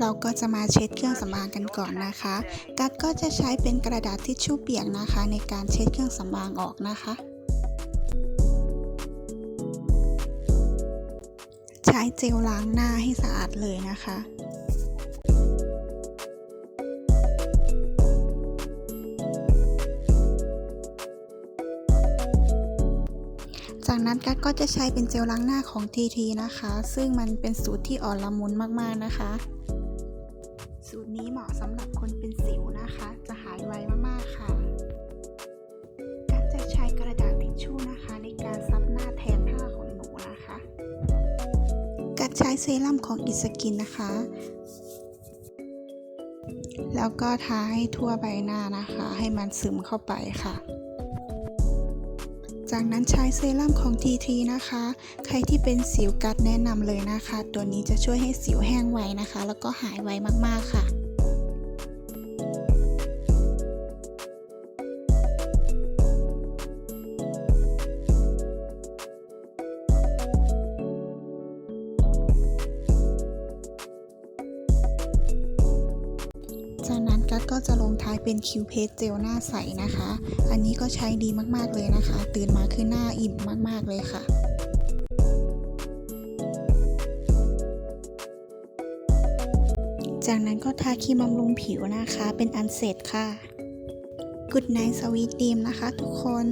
เราก็จะมาเช็ดเครื่องสำอางกันก่อนนะคะ กัดก็จะใช้เป็นกระดาษทิชชู่เปียกนะคะ ในการเช็ดเครื่องสำอางออกนะคะ ใช้เจลล้างหน้าให้สะอาดเลยนะคะจากนั้นกัดก็จะใช้เป็นเจลล้างหน้าของ TT นะคะ ซึ่งมันเป็นสูตรที่อ่อนละมุนมากๆนะคะ สูตรนี้เหมาะสำหรับคนเป็นสิวนะคะ จะหายไวมากๆค่ะ การจะใช้กระดาษทิชชู่นะคะ ในการซับหน้าแทนผ้าของหนูนะคะ การใช้เซรั่มของอิสกินนะคะ แล้วก็ทาให้ทั่วใบหน้านะคะ ให้มันซึมเข้าไปค่ะ จากนั้นใช้เซรั่มของ TT นะคะ ใครที่เป็นสิวกัดแนะนำเลยนะคะ ตัวนี้จะช่วยให้สิวแห้งไวนะคะ แล้วก็หายไวมากๆค่ะ จากนั้นกัดก็จะลงท้ายเป็นคิวเพสเจลหน้าใสนะคะ อันนี้ก็ใช้ดีมากๆเลยนะคะ ตื่นมาคือหน้าอิ่มมากๆเลยค่ะจากนั้นก็ทาครีมบำรุงผิวนะคะ เป็นอันเสร็จค่ะ Good night sweet dream นะคะทุกคน